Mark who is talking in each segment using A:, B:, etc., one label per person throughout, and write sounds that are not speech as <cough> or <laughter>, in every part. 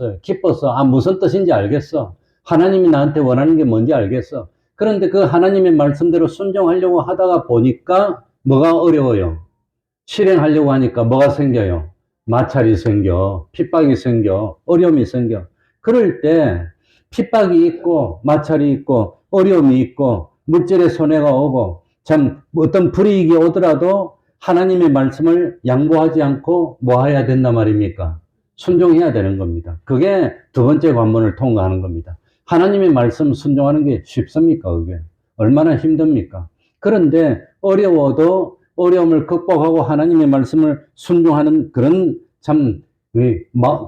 A: 알았어요. 기뻤어. 아, 무슨 뜻인지 알겠어. 하나님이 나한테 원하는 게 뭔지 알겠어. 그런데 그 하나님의 말씀대로 순종하려고 하다가 보니까 뭐가 어려워요. 실행하려고 하니까 뭐가 생겨요? 마찰이 생겨, 핍박이 생겨, 어려움이 생겨. 그럴 때 핍박이 있고, 마찰이 있고, 어려움이 있고, 물질의 손해가 오고, 참 어떤 불이익이 오더라도 하나님의 말씀을 양보하지 않고 뭐 해야 된단 말입니까? 순종해야 되는 겁니다. 그게 두 번째 관문을 통과하는 겁니다. 하나님의 말씀 순종하는 게 쉽습니까? 그게 얼마나 힘듭니까? 그런데 어려워도 어려움을 극복하고 하나님의 말씀을 순종하는 그런 참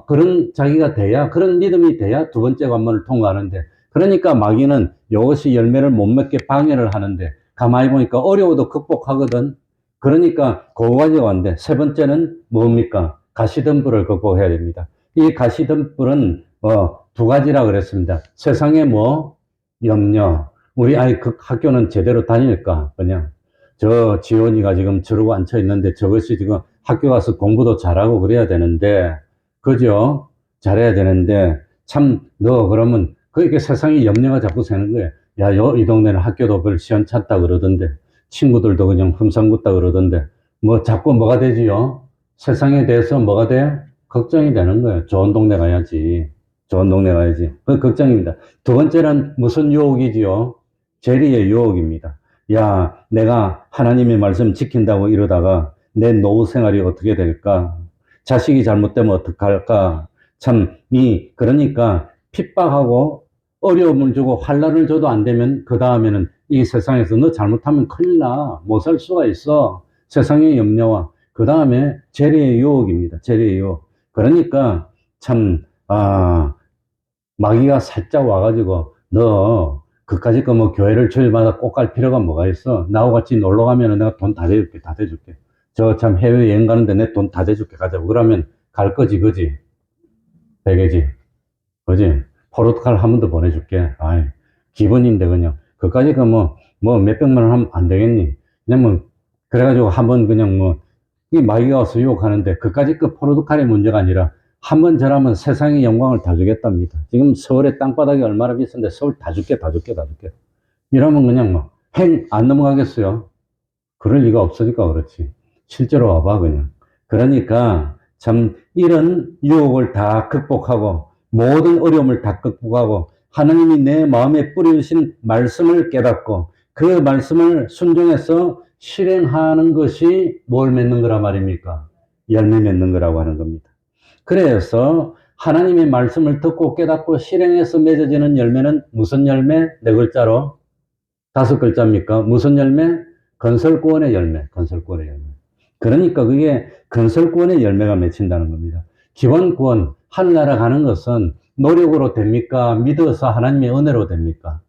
A: 그런 자기가 돼야 그런 믿음이 돼야 두 번째 관문을 통과하는데 그러니까 마귀는 이것이 열매를 못 맺게 방해를 하는데 가만히 보니까 어려워도 극복하거든. 그러니까 가지고 왔는데 세 번째는 뭡니까? 가시덤불을 극복해야 됩니다. 이 가시덤불은 어, 두 가지라 그랬습니다. 세상에 뭐 염려. 우리 아이 그 학교는 제대로 다닐까? 그냥 저 지원이가 지금 저러고 앉혀 있는데 저것이 지금 학교 가서 공부도 잘하고 그래야 되는데 그죠? 잘해야 되는데 참 너 그러면 그렇게 세상에 염려가 자꾸 새는 거예요. 야, 요, 이 동네는 학교도 별 시원찮다 그러던데 친구들도 그냥 흠상궂다 그러던데 뭐 자꾸 뭐가 되지요? 세상에 대해서 뭐가 돼? 걱정이 되는 거예요. 좋은 동네 가야지. 좋은 동네 가야지. 그 걱정입니다. 두 번째는 무슨 유혹이지요? 재리의 유혹입니다. 야, 내가 하나님의 말씀 지킨다고 이러다가 내 노후 생활이 어떻게 될까? 자식이 잘못되면 어떡할까? 참, 이, 그러니까 핍박하고 어려움을 주고 환란을 줘도 안 되면 그 다음에는 이 세상에서 너 잘못하면 큰일 나. 못 살 수가 있어. 세상의 염려와 그 다음에 재리의 유혹입니다. 재리의 유혹. 그러니까 참, 아, 마귀가 살짝 와가지고 너 그까짓 거 뭐 교회를 주일마다 꼭 갈 필요가 뭐가 있어? 나하고 같이 놀러 가면은 내가 돈 다 대줄게, 다 대줄게. 저 참 해외 여행 가는데 내 돈 다 대줄게 가자고. 그러면 갈 거지, 그지? 되겠지. 그지? 포르투갈 한 번 더 보내줄게. 아이, 기본인데 그냥. 그까짓 거 뭐, 뭐 몇백만 원 하면 안 되겠니? 그냥 뭐, 그래가지고 한 번 그냥 뭐, 이 마귀가 와서 유혹하는데 그까짓 거 포르투갈의 문제가 아니라 한 번 저라면 세상의 영광을 다 주겠답니다. 지금 서울의 땅바닥이 얼마나 비싼데 서울 다 줄게, 다 줄게, 다 줄게. 이러면 그냥 뭐, 행, 안 넘어가겠어요? 그럴 리가 없으니까 그렇지. 실제로 와봐, 그냥. 그러니까 참 이런 유혹을 다 극복하고 모든 어려움을 다 극복하고 하나님이 내 마음에 뿌리신 말씀을 깨닫고 그 말씀을 순종해서 실행하는 것이 뭘 맺는 거라 말입니까? 열매 맺는 거라고 하는 겁니다. 그래서 하나님의 말씀을 듣고 깨닫고 실행해서 맺어지는 열매는 무슨 열매? 네 글자로 다섯 글자입니까? 무슨 열매? 건설구원의 열매, 건설구원의 열매. 그러니까 그게 건설구원의 열매가 맺힌다는 겁니다. 기본 구원, 하늘나라 가는 것은 노력으로 됩니까? 믿어서 하나님의 은혜로 됩니까?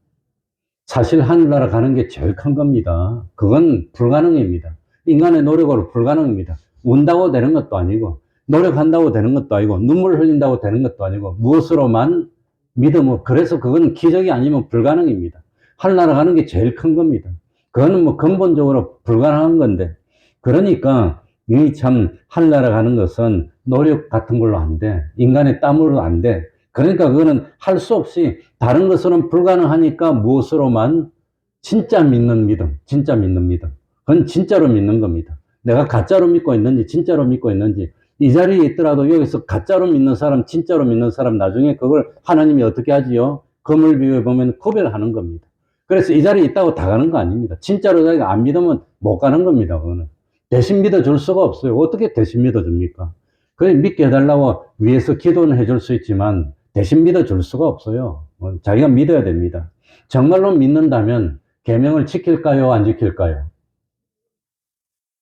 A: 사실 하늘나라 가는 게 제일 큰 겁니다. 그건 불가능입니다. 인간의 노력으로 불가능입니다. 운다고 되는 것도 아니고, 노력한다고 되는 것도 아니고, 눈물 흘린다고 되는 것도 아니고, 무엇으로만 믿으면, 그래서 그건 기적이 아니면 불가능입니다. 하늘나라 가는 게 제일 큰 겁니다. 그거는 뭐 근본적으로 불가능한 건데, 그러니까 이 참 하늘나라 가는 것은 노력 같은 걸로 안 돼. 인간의 땀으로 안 돼. 그러니까 그거는 할 수 없이 다른 것으로는 불가능하니까 무엇으로만 진짜 믿는 믿음, 진짜 믿는 믿음. 그건 진짜로 믿는 겁니다. 내가 가짜로 믿고 있는지 진짜로 믿고 있는지 이 자리에 있더라도 여기서 가짜로 믿는 사람, 진짜로 믿는 사람 나중에 그걸 하나님이 어떻게 하지요? 금을 비유해 보면 구별하는 겁니다. 그래서 이 자리에 있다고 다 가는 거 아닙니다. 진짜로 자기가 안 믿으면 못 가는 겁니다. 그거는. 대신 믿어줄 수가 없어요. 어떻게 대신 믿어줍니까? 그래 믿게 해달라고 위에서 기도는 해줄 수 있지만 대신 믿어줄 수가 없어요. 어, 자기가 믿어야 됩니다. 정말로 믿는다면 계명을 지킬까요? 안 지킬까요?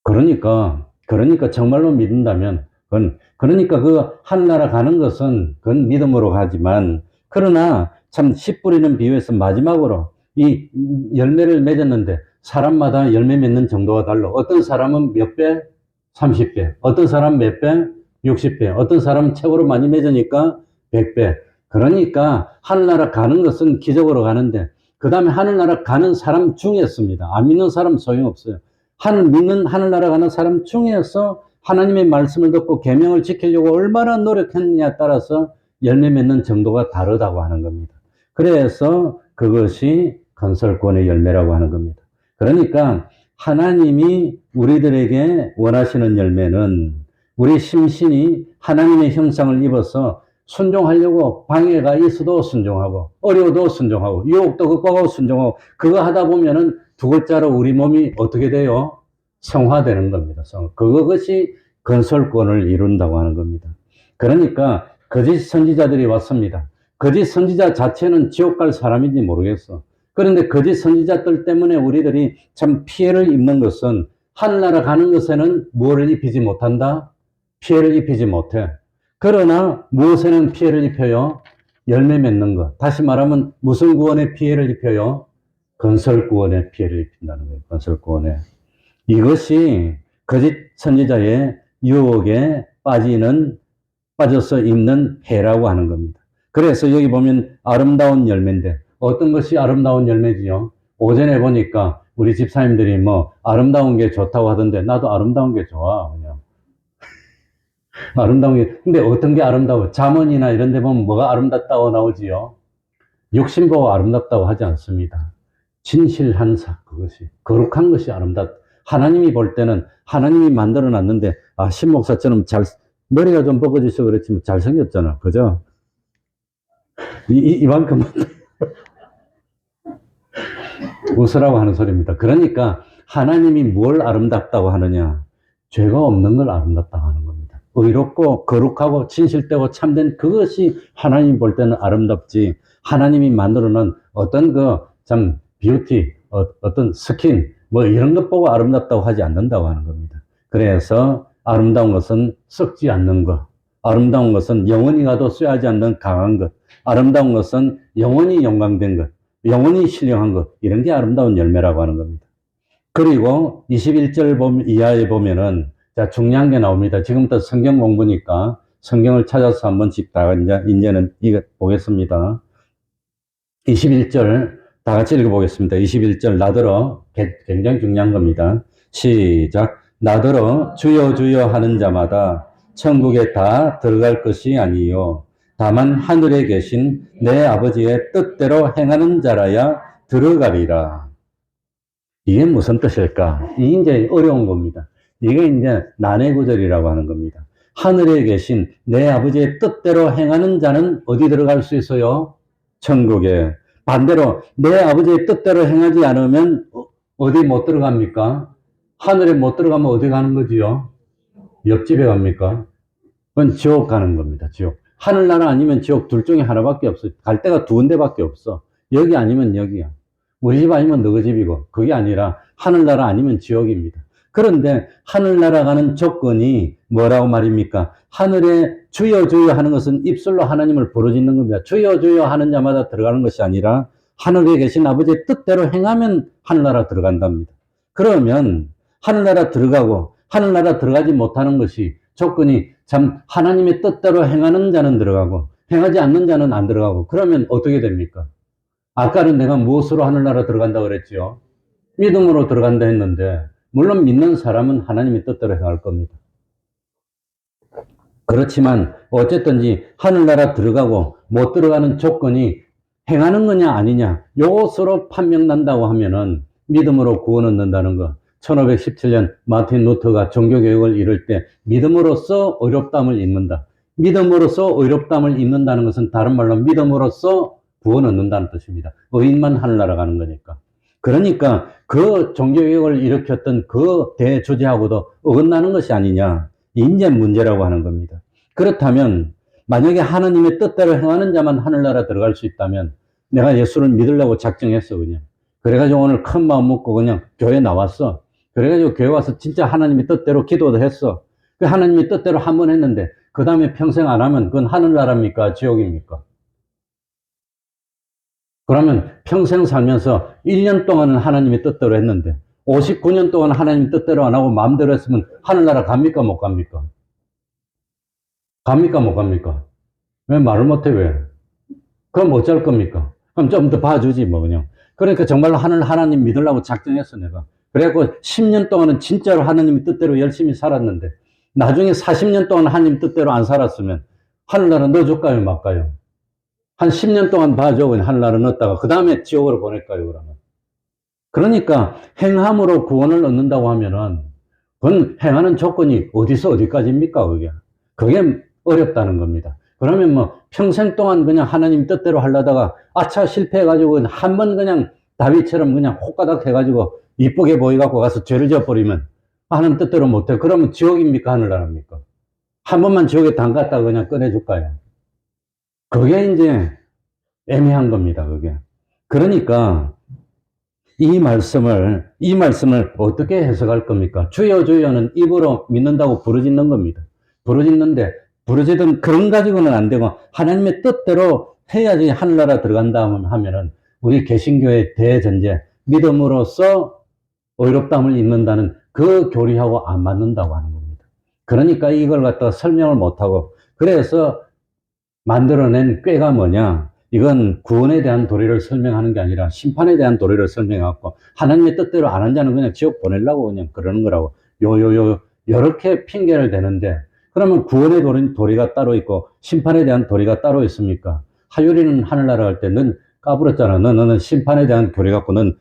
A: 그러니까 그러니까 정말로 믿는다면 그건 그러니까 그 하늘나라 가는 것은 그건 믿음으로 가지만 그러나 참 씨 뿌리는 비유에서 마지막으로 이 열매를 맺었는데 사람마다 열매 맺는 정도가 달라. 어떤 사람은 몇 배? 30배. 어떤 사람 몇 배? 60배. 어떤 사람은 최고로 많이 맺으니까 100배. 그러니까 하늘나라 가는 것은 기적으로 가는데 그 다음에 하늘나라 가는 사람 중에습니다. 안 믿는 사람 소용없어요. 하늘 믿는 하늘나라 가는 사람 중에서 하나님의 말씀을 듣고 계명을 지키려고 얼마나 노력했느냐에 따라서 열매 맺는 정도가 다르다고 하는 겁니다. 그래서 그것이 건설권의 열매라고 하는 겁니다. 그러니까 하나님이 우리들에게 원하시는 열매는 우리 심신이 하나님의 형상을 입어서 순종하려고 방해가 있어도 순종하고 어려워도 순종하고 유혹도 극복하고 순종하고 그거 하다 보면은 두 글자로 우리 몸이 어떻게 돼요? 성화되는 겁니다. 성. 그것이 건설권을 이룬다고 하는 겁니다. 그러니까 거짓 선지자들이 왔습니다. 거짓 선지자 자체는 지옥 갈 사람인지 모르겠어. 그런데 거짓 선지자들 때문에 우리들이 참 피해를 입는 것은 하늘나라 가는 것에는 무엇을 입히지 못한다? 피해를 입히지 못해. 그러나 무엇에는 피해를 입혀요? 열매 맺는 것. 다시 말하면 무슨 구원에 피해를 입혀요? 건설 구원에 피해를 입힌다는 거예요. 건설 구원에. 이것이 거짓 선지자의 유혹에 빠지는 빠져서 입는 해라고 하는 겁니다. 그래서 여기 보면 아름다운 열매인데 어떤 것이 아름다운 열매지요? 오전에 보니까 우리 집사님들이 뭐 아름다운 게 좋다고 하던데 나도 아름다운 게 좋아 아름다운 게 근데 어떤 게 아름다워? 자문이나 이런 데 보면 뭐가 아름답다고 나오지요? 욕심 보고 아름답다고 하지 않습니다. 진실한 사 그것이 거룩한 것이 아름답. 하나님이 볼 때는 하나님이 만들어 놨는데 아 신목사처럼 잘 머리가 좀 벗어져서 그렇지만 잘생겼잖아 그죠? 이, 이, 이만큼 <laughs> 웃으라고 하는 소리입니다. 그러니까 하나님이 뭘 아름답다고 하느냐? 죄가 없는 걸 아름답다고 하는 겁니다. 의롭고 거룩하고 진실되고 참된 그것이 하나님 볼 때는 아름답지. 하나님이 만들어 놓은 어떤 그 참 뷰티, 어, 어떤 스킨 뭐 이런 것 보고 아름답다고 하지 않는다고 하는 겁니다. 그래서 아름다운 것은 썩지 않는 것. 아름다운 것은 영원히 가도 쇠하지 않는 강한 것. 아름다운 것은 영원히 영광된 것. 영원히 신령한 것. 이런 게 아름다운 열매라고 하는 겁니다. 그리고 21절 보면, 이하에 보면은, 자, 중요한 게 나옵니다. 지금부터 성경 공부니까 성경을 찾아서 한 번씩 다 이제, 이제는 이거 보겠습니다. 21절 다 같이 읽어보겠습니다. 21절 나더러 개- 굉장히 중요한 겁니다. 시작. 나더러 주여 주여 하는 자마다 천국에 다 들어갈 것이 아니요. 다만 하늘에 계신 내 아버지의 뜻대로 행하는 자라야 들어가리라. 이게 무슨 뜻일까? 이게 이제 어려운 겁니다. 이게 이제 난해 구절이라고 하는 겁니다. 하늘에 계신 내 아버지의 뜻대로 행하는 자는 어디 들어갈 수 있어요? 천국에. 반대로 내 아버지의 뜻대로 행하지 않으면 어- 어디 못 들어갑니까? 하늘에 못 들어가면 어디 가는 거지요? 옆집에 갑니까? 그건 지옥 가는 겁니다. 지옥. 하늘나라 아니면 지옥 둘 중에 하나밖에 없어. 갈 데가 두 군데밖에 없어. 여기 아니면 여기야. 우리 집 아니면 너희 집이고 그게 아니라 하늘나라 아니면 지옥입니다. 그런데 하늘나라 가는 조건이 뭐라고 말입니까? 하늘에 주여 주여 하는 것은 입술로 하나님을 부르짖는 겁니다. 주여 주여 하는 자마다 들어가는 것이 아니라 하늘에 계신 아버지의 뜻대로 행하면 하늘나라 들어간답니다. 그러면 하늘나라 들어가고 하늘나라 들어가지 못하는 것이 조건이 참 하나님의 뜻대로 행하는 자는 들어가고 행하지 않는 자는 안 들어가고 그러면 어떻게 됩니까? 아까는 내가 무엇으로 하늘나라 들어간다 그랬지요? 믿음으로 들어간다 했는데 물론 믿는 사람은 하나님의 뜻대로 행할 겁니다. 그렇지만 어쨌든지 하늘나라 들어가고 못 들어가는 조건이 행하는 거냐 아니냐 요것으로 판명난다고 하면은 믿음으로 구원 얻는다는 거 1517년 마틴 루터가 종교개혁을 이룰 때 믿음으로써 의롭담을 입는다. 믿음으로써 의롭담을 입는다는 것은 다른 말로 믿음으로써 구원 얻는다는 뜻입니다. 의인만 하늘나라 가는 거니까. 그러니까 그 종교개혁을 일으켰던 그 대주제하고도 어긋나는 것이 아니냐. 이제 문제라고 하는 겁니다. 그렇다면 만약에 하나님의 뜻대로 행하는 자만 하늘나라 들어갈 수 있다면 내가 예수를 믿으려고 작정했어 그냥. 그래가지고 오늘 큰 마음 먹고 그냥 교회 나왔어. 그래가지고 교회 와서 진짜 하나님의 뜻대로 기도도 했어. 그 하나님의 뜻대로 한 번 했는데 그 다음에 평생 안 하면 그건 하늘나라입니까? 지옥입니까? 그러면 평생 살면서 1년 동안은 하나님의 뜻대로 했는데 59년 동안 하나님 뜻대로 안 하고 마음대로 했으면 하늘나라 갑니까? 못 갑니까? 갑니까? 못 갑니까? 왜 말을 못해, 왜? 그럼 어쩔 겁니까? 그럼 좀 더 봐주지, 뭐, 그냥. 그러니까 정말로 하늘 하나님 믿으려고 작정했어, 내가. 그래갖고 10년 동안은 진짜로 하나님 뜻대로 열심히 살았는데, 나중에 40년 동안 하나님 뜻대로 안 살았으면, 하늘나라 넣어줄까요, 말까요? 한 10년 동안 그냥 하늘나라 넣었다가, 그 다음에 지옥으로 보낼까요, 그러면? 그러니까, 행함으로 구원을 얻는다고 하면은, 그건 행하는 조건이 어디서 어디까지입니까, 그게? 그게 어렵다는 겁니다. 그러면 뭐, 평생 동안 그냥 하나님 뜻대로 하려다가, 아차, 실패해가지고, 한 번 그냥 다윗처럼 그냥 호가닥 해가지고, 이쁘게 보이갖고 가서 죄를 지어버리면, 하는 뜻대로 못해. 그러면 지옥입니까, 하늘나라입니까? 한 번만 지옥에 담갔다가 그냥 꺼내줄까요? 그게 이제 애매한 겁니다, 그게. 그러니까 이 말씀을, 이 말씀을 어떻게 해석할 겁니까? 주여, 주여는 입으로 믿는다고 부르짖는 겁니다. 부르짖는데, 부르짖은 그런 가지고는 안 되고, 하나님의 뜻대로 해야지 하늘나라 들어간다 하면은, 우리 개신교의 대전제, 믿음으로써 의롭다함을 입는다는 그 교리하고 안 맞는다고 하는 겁니다. 그러니까 이걸 갖다가 설명을 못하고, 그래서 만들어낸 꾀가 뭐냐? 이건 구원에 대한 도리를 설명하는 게 아니라 심판에 대한 도리를 설명해갖고 하나님의 뜻대로 안 한 자는 그냥 지옥 보내려고 그냥 그러는 거라고 요요요 이렇게 핑계를 대는데 그러면 구원의 도리, 도리가 따로 있고 심판에 대한 도리가 따로 있습니까? 하율이는 하늘나라 갈때는 까불었잖아. 너, 너는 심판에 대한 교리 갖고는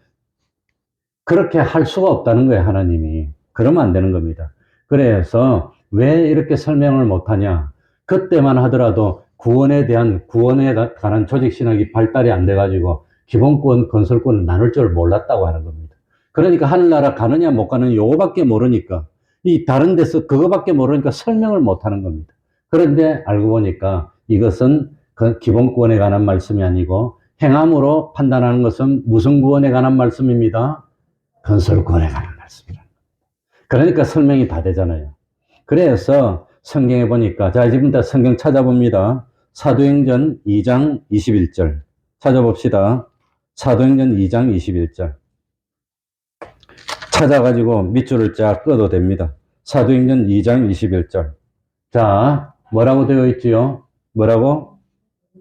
A: 그렇게 할 수가 없다는 거예요, 하나님이. 그러면 안 되는 겁니다. 그래서 왜 이렇게 설명을 못하냐? 그때만 하더라도 구원에 대한 구원에 관한 조직 신학이 발달이 안 돼가지고 기본권 건설권을 나눌 줄 몰랐다고 하는 겁니다. 그러니까 하늘나라 가느냐 못 가느냐 요거밖에 모르니까 이 다른 데서 그거밖에 모르니까 설명을 못 하는 겁니다. 그런데 알고 보니까 이것은 그 기본권에 관한 말씀이 아니고 행함으로 판단하는 것은 무슨 구원에 관한 말씀입니다. 건설권에 관한 말씀이라. 그러니까 설명이 다 되잖아요. 그래서 성경에 보니까 자 지금부터 성경 찾아봅니다. 사도행전 2장 21절 찾아봅시다. 사도행전 2장 21절 찾아가지고 밑줄을 쫙 꺼도 됩니다. 사도행전 2장 21절 자 뭐라고 되어 있지요? 뭐라고?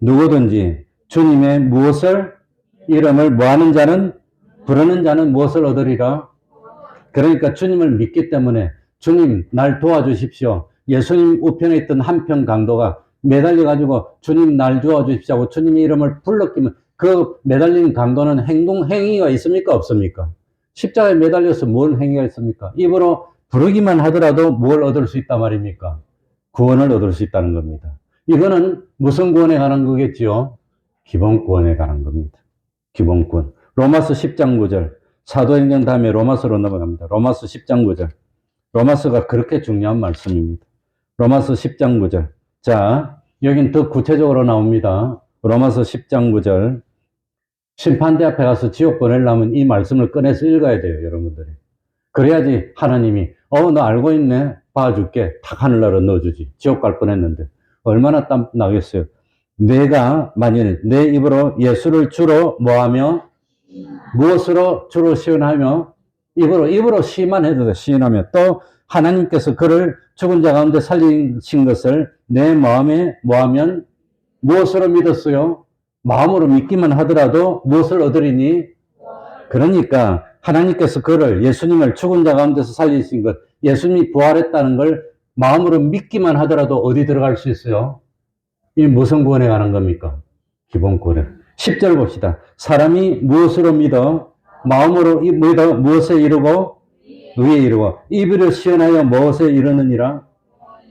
A: 누구든지 주님의 무엇을 이름을 뭐하는 자는 부르는 자는 무엇을 얻으리라? 그러니까 주님을 믿기 때문에 주님 날 도와주십시오. 예수님 우편에 있던 한편 강도가 매달려 가지고 주님 날 도와주십시오 하고 주님의 이름을 불렀기면 그 매달린 강도는 행동 행위가 있습니까 없습니까? 십자가에 매달려서 뭔 행위가 있습니까? 입으로 부르기만 하더라도 뭘 얻을 수 있단 말입니까? 구원을 얻을 수 있다는 겁니다. 이거는 무슨 구원에 관한 거겠지요? 기본 구원에 관한 겁니다. 기본 구원. 로마서 10장 9절. 사도행전 다음에 로마서로 넘어갑니다. 로마서 10장 9절. 로마서가 그렇게 중요한 말씀입니다. 로마서 10장 9절. 자, 여긴 더 구체적으로 나옵니다. 로마서 10장 9절. 심판대 앞에 가서 지옥 보내려면 이 말씀을 꺼내서 읽어야 돼요, 여러분들이. 그래야지 하나님이, 어, 너 알고 있네? 봐줄게. 탁 하늘나라 넣어주지. 지옥 갈 뻔했는데. 얼마나 땀 나겠어요. 내가 만일 내 입으로 예수를 주로 뭐하며 무엇으로 주로 시인하며 입으로 입으로 시만 해도 돼 시인하며 또 하나님께서 그를 죽은 자 가운데 살리신 것을 내 마음에 뭐하면 무엇으로 믿었어요? 마음으로 믿기만 하더라도 무엇을 얻으리니? 그러니까 하나님께서 그를 예수님을 죽은 자 가운데서 살리신 것 예수님이 부활했다는 걸 마음으로 믿기만 하더라도 어디 들어갈 수 있어요? 이 무슨 구원에 관한 겁니까? 기본 구원에. 10절 봅시다. 사람이 무엇으로 믿어? 마음으로 믿어 무엇에 이르고? 위에 이르고. 입으로 시연하여 무엇에 이르느니라?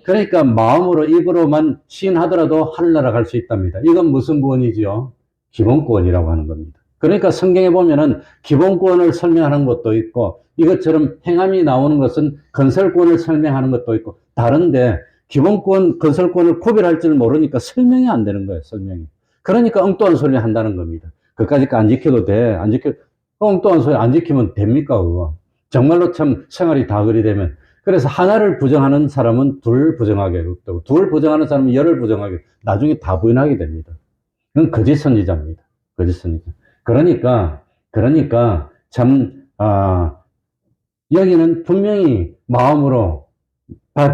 A: 그러니까 마음으로 입으로만 시인하더라도 하늘나라 갈 수 있답니다. 이건 무슨 구원이지요? 기본구원이라고 하는 겁니다. 그러니까 성경에 보면은 기본구원을 설명하는 것도 있고 이것처럼 행함이 나오는 것은 건설구원을 설명하는 것도 있고 다른데 기본권, 건설권을 구별할 줄 모르니까 설명이 안 되는 거예요, 설명이. 그러니까 엉뚱한 소리 한다는 겁니다. 그까짓 거안 지켜도 돼. 안 지켜, 엉뚱한 소리 안 지키면 됩니까, 그거? 정말로 참 생활이 다 그리 되면. 그래서 하나를 부정하는 사람은 둘 부정하게 되고, 둘 부정하는 사람은 열을 부정하게, 나중에 다 부인하게 됩니다. 그건 거짓 선지자입니다. 거짓 선지자. 그러니까, 그러니까, 참, 아, 여기는 분명히 마음으로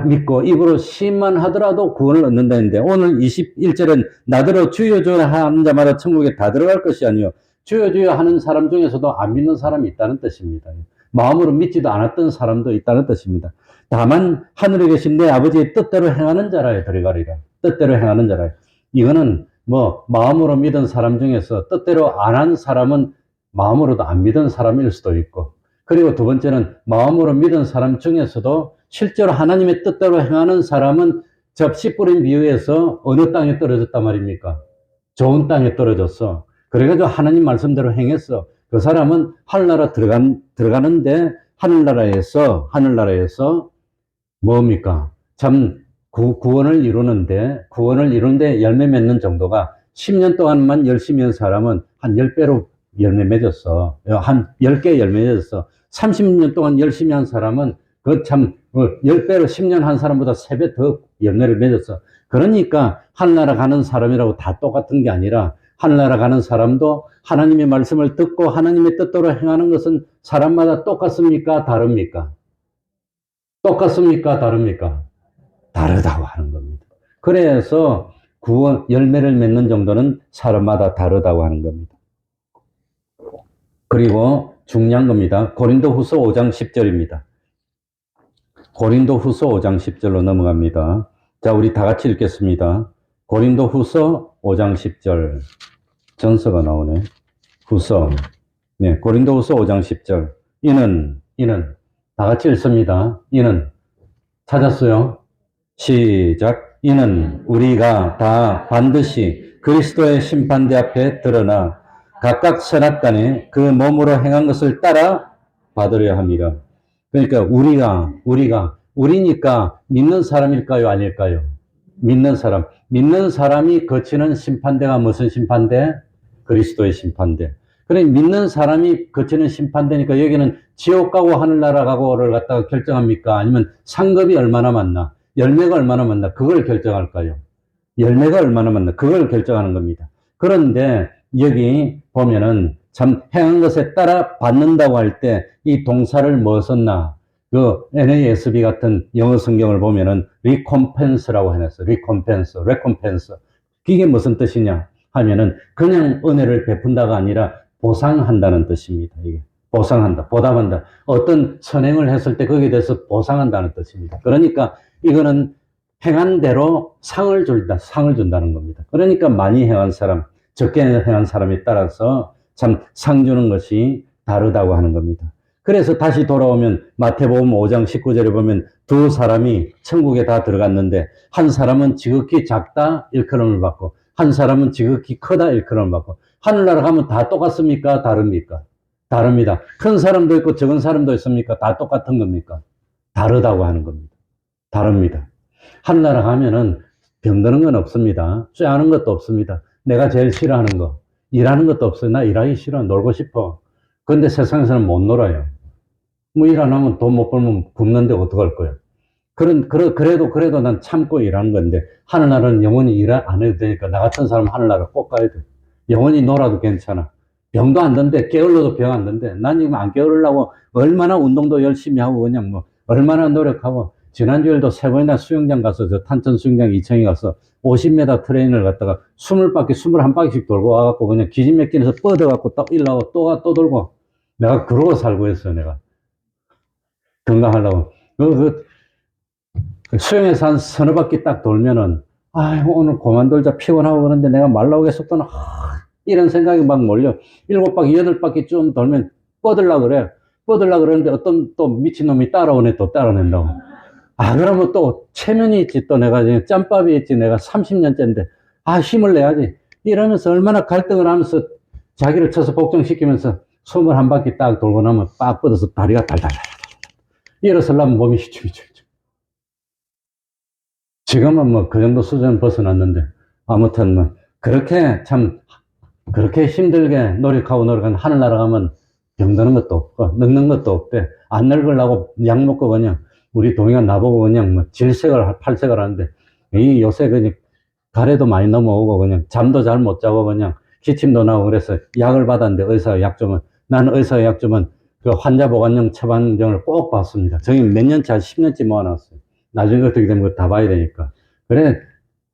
A: 믿고 입으로 시만 하더라도 구원을 얻는다는데 오늘 21절은 나더러 주여 주여 하는 자마다 천국에 다 들어갈 것이 아니요 주여 주여 하는 사람 중에서도 안 믿는 사람이 있다는 뜻입니다. 마음으로 믿지도 않았던 사람도 있다는 뜻입니다. 다만 하늘에 계신 내 아버지의 뜻대로 행하는 자라에 들어가리라. 뜻대로 행하는 자라. 이거는 뭐 마음으로 믿은 사람 중에서 뜻대로 안 한 사람은 마음으로도 안 믿은 사람일 수도 있고 그리고 두 번째는 마음으로 믿은 사람 중에서도 실제로 하나님의 뜻대로 행하는 사람은 접시 뿌린 비유에서 어느 땅에 떨어졌단 말입니까? 좋은 땅에 떨어졌어. 그래가지고 하나님 말씀대로 행했어. 그 사람은 하늘나라 들어간, 들어가는데 하늘나라에서, 하늘나라에서 뭡니까? 참 구, 구원을 이루는데, 구원을 이루는데 열매 맺는 정도가 10년 동안만 열심히 한 사람은 한 10배로 열매 맺었어. 한 10개 열매 맺었어. 30년 동안 열심히 한 사람은 그 참, 그 10배로 10년 한 사람보다 3배 더 열매를 맺었어. 그러니까 하늘나라 가는 사람이라고 다 똑같은 게 아니라 하늘나라 가는 사람도 하나님의 말씀을 듣고 하나님의 뜻대로 행하는 것은 사람마다 똑같습니까? 다릅니까? 똑같습니까? 다릅니까? 다르다고 하는 겁니다. 그래서 구원, 열매를 맺는 정도는 사람마다 다르다고 하는 겁니다. 그리고 중요한 겁니다. 고린도 후서 5장 10절입니다. 고린도 후서 5장 10절로 넘어갑니다. 자, 우리 다 같이 읽겠습니다. 고린도 후서 5장 10절. 전서가 나오네. 후서. 네, 고린도 후서 5장 10절. 이는, 이는, 다 같이 읽습니다. 이는, 찾았어요? 시작. 이는 우리가 다 반드시 그리스도의 심판대 앞에 드러나 각각 선악간에 그 몸으로 행한 것을 따라 받으려 합니다. 그러니까 우리가, 우리가, 우리니까 믿는 사람일까요? 아닐까요? 믿는 사람. 믿는 사람이 거치는 심판대가 무슨 심판대? 그리스도의 심판대. 그래, 믿는 사람이 거치는 심판대니까 여기는 지옥 가고 하늘나라 가고를 갖다가 결정합니까? 아니면 상급이 얼마나 많나? 열매가 얼마나 많나? 그걸 결정할까요? 열매가 얼마나 많나? 그걸 결정하는 겁니다. 그런데 여기 보면은 참 행한 것에 따라 받는다고 할 때 이 동사를 뭐 썼나? 그 NASB 같은 영어 성경을 보면은 recompense라고 해놨어. recompense, recompense. 이게 무슨 뜻이냐 하면은 그냥 은혜를 베푼다가 아니라 보상한다는 뜻입니다. 이게 보상한다, 보답한다. 어떤 선행을 했을 때 거기에 대해서 보상한다는 뜻입니다. 그러니까 이거는 행한 대로 상을 준다, 상을 준다는 겁니다. 그러니까 많이 행한 사람, 적게 행한 사람에 따라서 참 상 주는 것이 다르다고 하는 겁니다. 그래서 다시 돌아오면 마태복음 5장 19절에 보면 두 사람이 천국에 다 들어갔는데 한 사람은 지극히 작다 일컬음을 받고 한 사람은 지극히 크다 일컬음을 받고 하늘나라 가면 다 똑같습니까? 다릅니까? 다릅니다. 큰 사람도 있고 적은 사람도 있습니까? 다 똑같은 겁니까? 다르다고 하는 겁니다. 다릅니다. 하늘나라 가면은 병드는 건 없습니다. 쇠하는 것도 없습니다. 내가 제일 싫어하는 거. 일하는 것도 없어요. 나 일하기 싫어. 놀고 싶어. 근데 세상에서는 못 놀아요. 뭐 일 안 하면 돈 못 벌면 굶는데 어떡할 거야. 그런, 그래, 그래도, 그래도 난 참고 일하는 건데, 하늘나라는 영원히 일 안 해도 되니까, 나 같은 사람 하늘나라 꼭 가야 돼. 영원히 놀아도 괜찮아. 병도 안 든대, 게을러도 병 안 든대. 난 지금 안 게으르려고 얼마나 운동도 열심히 하고, 그냥 뭐, 얼마나 노력하고, 지난주에도 세 번이나 수영장 가서, 저 탄천 수영장 2층에 가서 50m 트레이너를 갖다가 20바퀴, 21바퀴씩 돌고 와갖고, 그냥 기진맥진해서 뻗어갖고 또 일나고 또 가, 또 돌고. 내가 그러고 살고 있어요, 내가. 건강하려고. 그, 그, 수영에서 한 서너 바퀴 딱 돌면은, 아이고, 오늘 그만돌자 피곤하고 그런데 내가 말 나오게 속도는, 아, 이런 생각이 막 몰려. 일곱 바퀴, 여덟 바퀴 좀 돌면 뻗으려 그래. 뻗으려 그러는데 어떤 또 미친놈이 따라오네, 또 따라낸다고. 아, 그러면 또 체면이 있지, 또 내가 지금 짬밥이 있지, 내가 30년째인데, 아, 힘을 내야지. 이러면서 얼마나 갈등을 하면서 자기를 쳐서 복종시키면서 숨을 한 바퀴 딱 돌고 나면 빡 뻗어서 다리가 달달달. 일어서려면 몸이 휘청휘청. 지금은 뭐 그 정도 수준 벗어났는데, 아무튼 뭐, 그렇게 참, 그렇게 힘들게 노력하고 노력한 하늘나라 가면 병드는 것도 없고, 늙는 것도 없대. 안 늙으려고 약 먹고 그냥, 우리 동이가 나보고 그냥 뭐 질색을, 팔색을 하는데, 이 요새 그냥 가래도 많이 넘어오고 그냥 잠도 잘 못 자고 그냥 기침도 나고 그래서 약을 받았는데 의사 약 주면, 나는 의사 약 주면 그 환자 보관용 처방전을 꼭 받습니다. 저희 몇 년째, 한 10년째 모아놨어요. 나중에 어떻게 되면 다 봐야 되니까. 그래,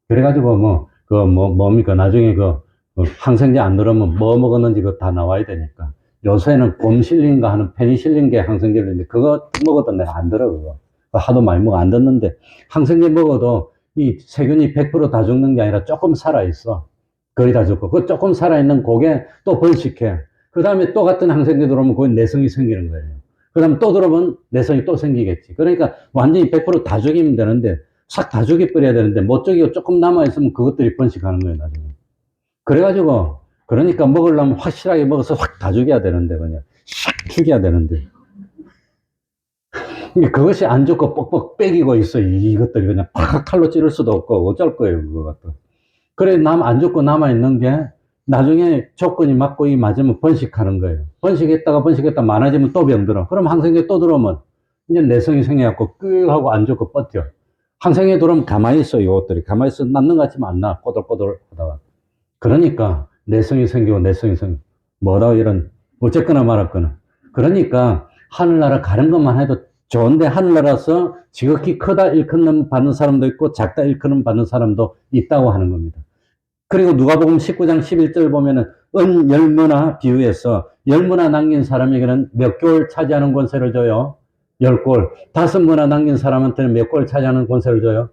A: 그래가지고 뭐, 그 뭐, 뭡니까. 나중에 그, 그 항생제 안 들으면 뭐 먹었는지 그거 다 나와야 되니까. 요새는 곰실린가 하는 페니실린계 항생제를 있는데 그거 먹어도 내가 안 들어, 그거. 그거 하도 많이 먹어 안 듣는데 항생제 먹어도 이 세균이 100%다 죽는 게 아니라 조금 살아있어. 거의 다 죽고. 그 조금 살아있는 고게 또 번식해. 그 다음에 또 같은 항생제 들어오면 거기 내성이 생기는 거예요. 그 다음에 또 들어오면 내성이 또 생기겠지. 그러니까 완전히 100%다 죽이면 되는데, 싹 다 죽여버려야 되는데, 못 죽이고 조금 남아있으면 그것들이 번식하는 거예요, 나중에. 그래가지고, 그러니까 먹으려면 확실하게 먹어서 확 다 죽여야 되는데, 그냥. 샥 죽여야 되는데. 그것이 안 좋고 뻑뻑 빼기고 있어. 이- 이것들이 그냥 팍 칼로 찌를 수도 없고 어쩔 거예요, 그거 갖다. 그래, 남, 안 좋고 남아있는 게 나중에 조건이 맞고 이 맞으면 번식하는 거예요. 번식했다가 번식했다 많아지면 또 병들어. 그럼 항생제 또 들어오면 이제 내성이 생겨갖고 끄 하고 안 좋고 버텨. 항생제 들어오면 가만히 있어, 이것들이. 가만히 있어. 낫는 것 같지만 안 나. 꼬들꼬들 하다가. 그러니까 내성이 생기고 내성이 생기고. 뭐다 이런, 어쨌거나 말았거나. 그러니까 하늘나라 가는 것만 해도 좋은데 하늘나라서 지극히 크다 일컫는 받는 사람도 있고 작다 일컫는 받는 사람도 있다고 하는 겁니다. 그리고 누가복음 19장 11절 보면은 은 열무나 비유해서 열무나 남긴 사람에게는 몇 개월 차지하는 권세를 줘요. 열 골. 다섯 무나 남긴 사람한테는 몇 골 차지하는 권세를 줘요.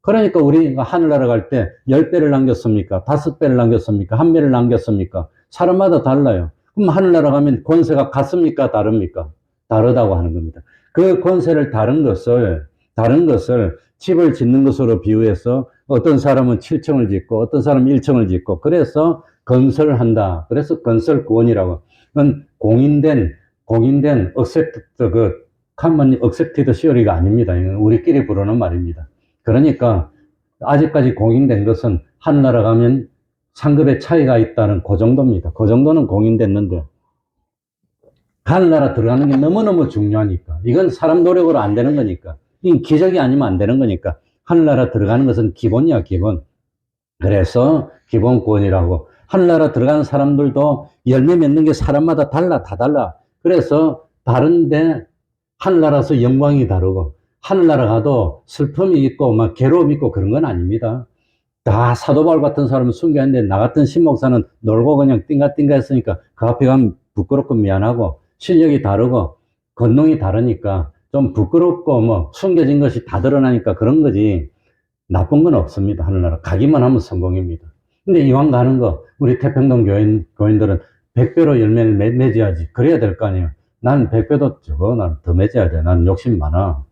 A: 그러니까 우리 하늘나라 갈 때 열 배를 남겼습니까? 다섯 배를 남겼습니까? 한 배를 남겼습니까? 사람마다 달라요. 그럼 하늘나라 가면 권세가 같습니까? 다릅니까? 다르다고 하는 겁니다. 그 권세를 다른 것을, 다른 것을 집을 짓는 것으로 비유해서 어떤 사람은 7층을 짓고 어떤 사람은 1층을 짓고 그래서 건설을 한다. 그래서 건설구원이라고. 그건 공인된, 공인된 억셉트, 그, common accepted theory가 아닙니다. 이건 우리끼리 부르는 말입니다. 그러니까 아직까지 공인된 것은 하늘나라 가면 상급의 차이가 있다는 그 정도입니다. 그 정도는 공인됐는데 하늘나라 들어가는 게 너무너무 중요하니까. 이건 사람 노력으로 안 되는 거니까. 이 기적이 아니면 안 되는 거니까. 하늘나라 들어가는 것은 기본이야, 기본. 그래서 기본권이라고. 하늘나라 들어가는 사람들도 열매 맺는 게 사람마다 달라, 다 달라. 그래서 다른데 하늘나라서 영광이 다르고, 하늘나라 가도 슬픔이 있고, 막 괴로움이 있고 그런 건 아닙니다. 다 사도바울 같은 사람은 순교했는데, 나 같은 신목사는 놀고 그냥 띵가띵가 했으니까 그 앞에 가면 부끄럽고 미안하고, 실력이 다르고, 건능이 다르니까 좀 부끄럽고 뭐 숨겨진 것이 다 드러나니까 그런 거지. 나쁜 건 없습니다. 하늘나라. 가기만 하면 성공입니다. 근데 이왕 가는 거, 우리 태평동 교인, 교인들은 100배로 열매를 맺, 맺어야지. 그래야 될 거 아니에요. 난 100배도 저거, 난더 맺어야 돼. 난 욕심 많아.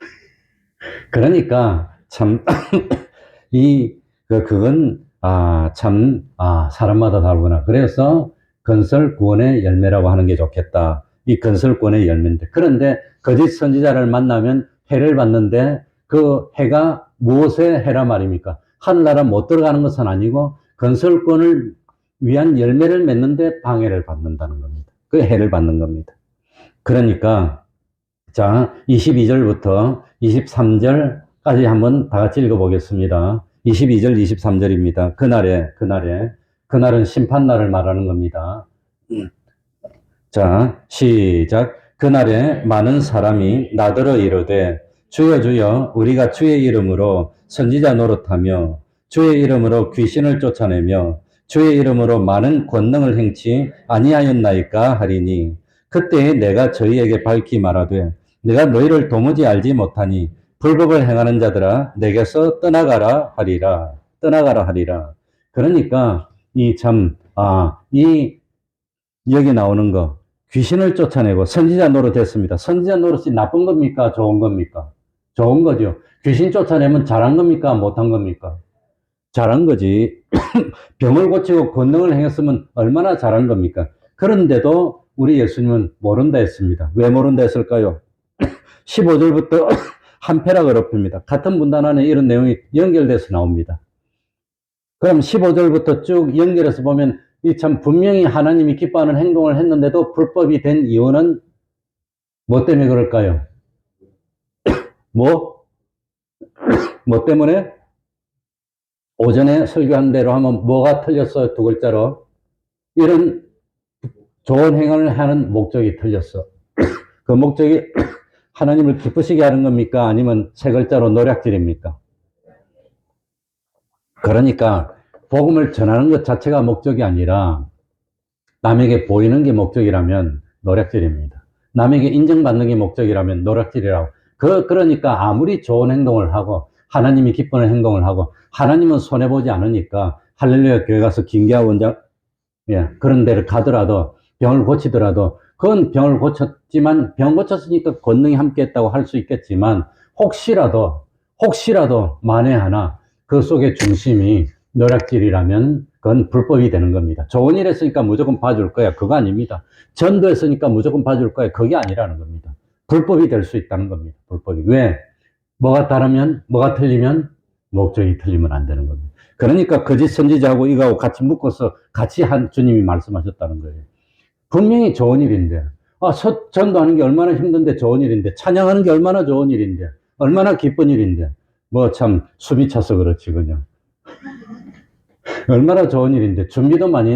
A: <laughs> 그러니까, 참, <coughs> 이, 그, 그건, 아, 참, 아, 사람마다 다르구나. 그래서 건설 구원의 열매라고 하는 게 좋겠다. 이 건설권의 열매인데. 그런데 거짓 선지자를 만나면 해를 받는데 그 해가 무엇의 해라 말입니까? 하늘나라 못 들어가는 것은 아니고 건설권을 위한 열매를 맺는데 방해를 받는다는 겁니다. 그 해를 받는 겁니다. 그러니까 자 22절부터 23절까지 한번 다 같이 읽어보겠습니다. 22절 23절입니다. 그날에 그날에 그날은 심판날을 말하는 겁니다. 자, 시작. 그날에 많은 사람이 나더러 이르되 주여 주여 우리가 주의 이름으로 선지자 노릇하며 주의 이름으로 귀신을 쫓아내며 주의 이름으로 많은 권능을 행치 아니하였나이까 하리니 그때 내가 저희에게 밝히 말하되 내가 너희를 도무지 알지 못하니 불법을 행하는 자들아 내게서 떠나가라 하리라 떠나가라 하리라 그러니까 이 참아이 여기 나오는 거 귀신을 쫓아내고 선지자 노릇했습니다. 선지자 노릇이 나쁜 겁니까? 좋은 겁니까? 좋은 거죠. 귀신 쫓아내면 잘한 겁니까? 못한 겁니까? 잘한 거지. <clears throat> 병을 고치고 권능을 행했으면 얼마나 잘한 겁니까? 그런데도 우리 예수님은 모른다 했습니다. 왜 모른다 했을까요? <clears throat> 15절부터 <clears throat> 한 패락 어렵습니다. 같은 문단 안에 이런 내용이 연결돼서 나옵니다. 그럼 15절부터 쭉 연결해서 보면 이 참 분명히 하나님이 기뻐하는 행동을 했는데도 불법이 된 이유는 뭐 때문에 그럴까요? <coughs> 뭐? <coughs> 뭐 때문에? 오전에 설교한 대로 하면 뭐가 틀렸어요? 두 글자로. 이런 좋은 행을 하는 목적이 틀렸어. <coughs> 그 목적이 하나님을 기쁘시게 하는 겁니까? 아니면 세 글자로 노략질입니까? 그러니까 복음을 전하는 것 자체가 목적이 아니라 남에게 보이는 게 목적이라면 노략질입니다. 남에게 인정받는 게 목적이라면 노략질이라고. 그, 그러니까 아무리 좋은 행동을 하고 하나님이 기뻐하는 행동을 하고 하나님은 손해보지 않으니까 할렐루야 교회 가서 김기아 원장 예, 그런 데를 가더라도 병을 고치더라도 그건 병을 고쳤지만 병 고쳤으니까 권능이 함께 했다고 할 수 있겠지만 혹시라도 혹시라도 만에 하나 그 속의 중심이 노략질이라면 그건 불법이 되는 겁니다. 좋은 일 했으니까 무조건 봐줄 거야. 그거 아닙니다. 전도했으니까 무조건 봐줄 거야. 그게 아니라는 겁니다. 불법이 될 수 있다는 겁니다. 불법이. 왜? 뭐가 다르면, 뭐가 틀리면 목적이 틀리면 안 되는 겁니다. 그러니까 거짓 선지자하고 이거하고 같이 묶어서 같이 한 주님이 말씀하셨다는 거예요. 분명히 좋은 일인데, 아, 서- 전도하는 게 얼마나 힘든데 좋은 일인데, 찬양하는 게 얼마나 좋은 일인데, 얼마나 기쁜 일인데, 뭐 참 숨이 차서 그렇지, 그냥. 얼마나 좋은 일인데, 준비도 많이